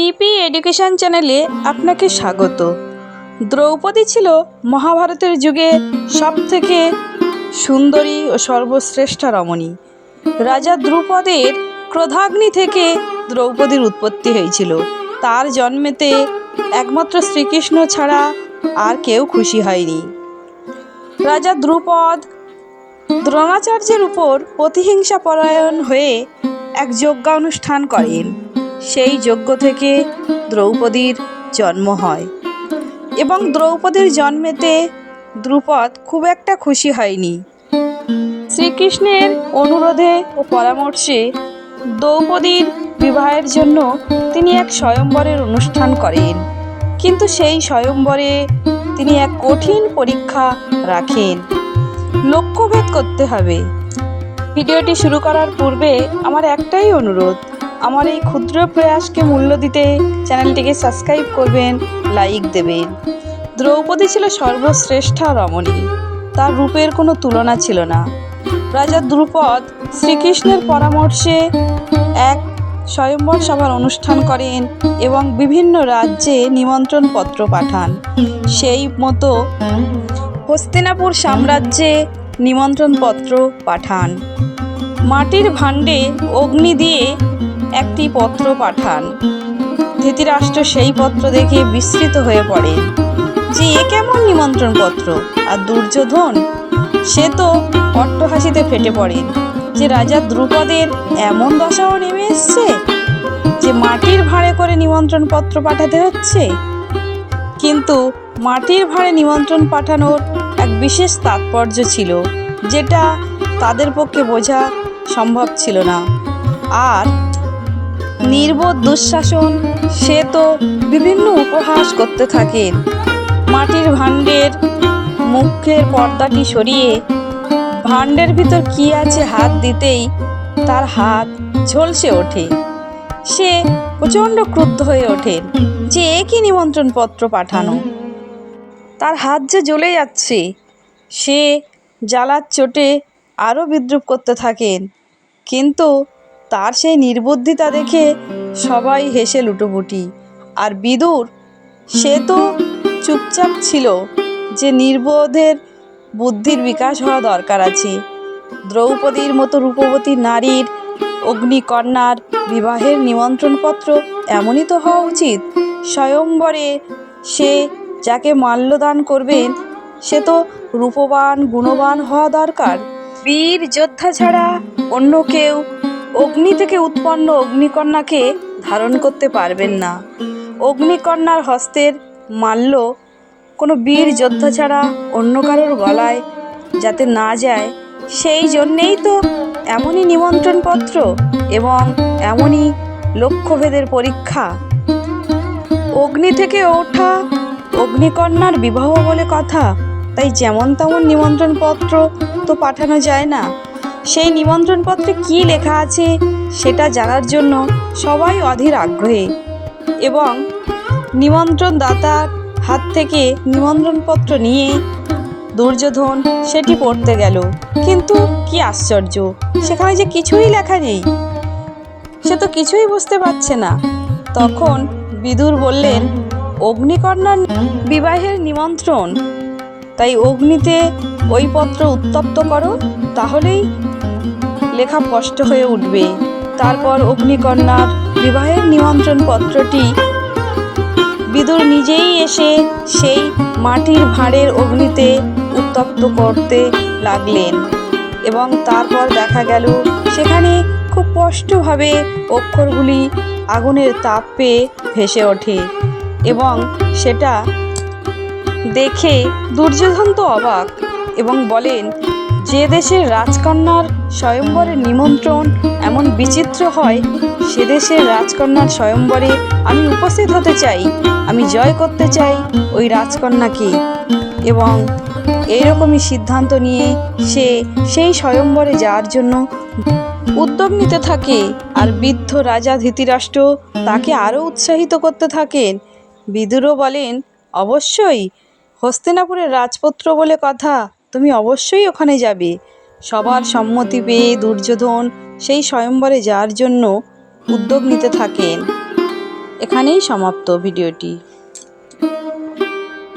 পিপি education চ্যানেলে আপনাকে স্বাগত। দ্রৌপদী ছিল মহাভারতের যুগে সবথেকে সুন্দরী ও সর্বশ্রেষ্ঠা রমণী। রাজা দ্রুপদের ক্রোধাগ্নি থেকে দ্রৌপদীর উৎপত্তি হয়েছিল। তার জন্মেতে একমাত্র শ্রীকৃষ্ণ ছাড়া আর কেউ খুশি হয়নি। রাজা দ্রুপদ দ্রোণাচার্যের উপর প্রতিহিংসা পরায়ণ হয়ে এক যজ্ঞানুষ্ঠান করেন। সেই যজ্ঞ থেকে দ্রৌপদীর জন্ম হয়। এবং দ্রৌপদীর জন্মেতে দ্রুপদ খুব একটা খুশি হয়নি। শ্রীকৃষ্ণের অনুরোধে ও পরামর্শে দ্রৌপদীর বিবাহের জন্য তিনি এক স্বয়ম্বরের অনুষ্ঠান করেন। কিন্তু সেই স্বয়ম্বরে তিনি এক কঠিন পরীক্ষা রাখেন। লক্ষ্যভেদ করতে হবে। ভিডিওটি শুরু করার পূর্বে আমার একটাই অনুরোধ। আমার এই ক্ষুদ্র প্রয়াসকে মূল্য দিতে চ্যানেলটিকে সাবস্ক্রাইব করবেন, লাইক দেবেন। দ্রৌপদী ছিল সর্বশ্রেষ্ঠা রমণী। তার রূপের কোনো তুলনা ছিল না। রাজা দ্রুপদ শ্রীকৃষ্ণের পরামর্শে এক স্বয়ম্বর সভার অনুষ্ঠান করেন এবং বিভিন্ন রাজ্যে নিমন্ত্রণ পত্র পাঠান। সেই মতো হস্তিনাপুর সাম্রাজ্যে নিমন্ত্রণপত্র পাঠান। মাটির ভাণ্ডে অগ্নি দিয়ে একটি পত্র পাঠান। ধৃতিরাষ্ট্র সেই পত্র দেখে বিস্মৃত হয়ে পড়ে। যে এ কেমন নিমন্ত্রণ পত্র? আর দুর্যোধন? সে তো অট্টহাসিতে ফেটে পড়ে। যে রাজা দ্রুপদের এমন দশাও নেমে এসছে? যে মাটির ভাঁড়ে করে নিমন্ত্রণ পত্র পাঠাতে হচ্ছে? কিন্তু মাটির ভাঁড়ে নিমন্ত্রণ পাঠানোর এক বিশেষ তাৎপর্য ছিল, যেটা তাদের পক্ষে বোঝা সম্ভব ছিল না। আর নির্বোধ দুঃশাসন, সে তো বিভিন্ন উপহাস করতে থাকেন মাটির ভাণ্ডের মুখের পর্দাটি সরিয়ে, ভাণ্ডের ভিতর কি আছে হাত দিতেই তার হাত ঝলসে ওঠে। সে প্রচণ্ড ক্রুদ্ধ হয়ে ওঠেন যে একই নিমন্ত্রণ পত্র পাঠানো। তার হাত যে জ্বলে যাচ্ছে, সে জ্বালার চোটে আরও বিদ্রুপ করতে থাকেন। কিন্তু তার সেই নির্বুদ্ধিতা দেখে সবাই হেসে লুটোপুটি। আর বিদুর, সে তো চুপচাপ ছিল যে নির্বোধের বুদ্ধির বিকাশ হওয়া দরকার আছে। দ্রৌপদীর মতো রূপবতী নারীর অগ্নিকন্যার বিবাহের নিমন্ত্রণপত্র এমনই তো হওয়া উচিত। স্বয়ম্বরে সে যাকে মাল্যদান করবেন সে তো রূপবান, গুণবান হওয়া দরকার। বীর যোদ্ধা ছাড়া অন্য কেউ অগ্নি থেকে উৎপন্ন অগ্নিকন্যাকে ধারণ করতে পারবেন না। অগ্নিকন্যার হস্তের মাল্য কোনো বীর যোদ্ধা ছাড়া অন্য কারোর গলায় যাতে না যায়, সেই জন্যেই তো এমনই নিমন্ত্রণপত্র এবং এমনই লক্ষ্যভেদের পরীক্ষা। অগ্নি থেকে ওঠা অগ্নিকন্যার বিবাহ বলে কথা, তাই যেমন তেমন নিমন্ত্রণপত্র তো পাঠানো যায় না। সেই নিমন্ত্রণপত্রে কী লেখা আছে সেটা জানার জন্য সবাই অধীর আগ্রহে এবং নিমন্ত্রণদাতার হাত থেকে নিমন্ত্রণপত্র নিয়ে দুর্যোধন সেটি পড়তে গেল। কিন্তু কি আশ্চর্য, সেখানে যে কিছুই লেখা নেই। সে তো কিছুই বুঝতে পারছে না। তখন বিদুর বললেন, অগ্নিকন্যার বিবাহের নিমন্ত্রণ তাই অগ্নিতে ওই পত্র উত্তপ্ত করো, তাহলেই লেখা স্পষ্ট হয়ে উঠবে। তারপর অগ্নিকন্যার বিবাহের নিমন্ত্রণ পত্রটি বিদুর নিজেই এসে সেই মাটির ভাঁড়ের অগ্নিতে উত্তপ্ত করতে লাগলেন এবং তারপর দেখা গেল, সেখানে খুব স্পষ্টভাবে অক্ষরগুলি আগুনের তাপ পেয়ে ভেসে ওঠে এবং সেটা দেখে দুর্যোধন তো অবাক এবং বলেন, যে দেশের রাজকন্যার স্বয়ম্বরের নিমন্ত্রণ এমন বিচিত্র হয়, সে দেশের রাজকন্যার স্বয়ম্বরে আমি উপস্থিত হতে চাই। আমি জয় করতে চাই ওই রাজকন্যাকে। এবং এইরকমই সিদ্ধান্ত নিয়ে সে সেই স্বয়ম্বরে যাওয়ার জন্য উদ্যোগ নিতে থাকে আর বৃদ্ধ রাজা ধৃতিরাষ্ট্র তাকে আরও উৎসাহিত করতে থাকেন। বিদুরও বলেন, অবশ্যই হস্তিনাপুরের রাজপুত্র বলে কথা, তুমি অবশ্যই ওখানে যাবে। সবার সম্মতি পেয়ে দুর্যোধন সেই স্বয়ম্বরে যাওয়ার জন্য উদ্যোগ নিতে থাকেন। এখানেই সমাপ্ত ভিডিওটি।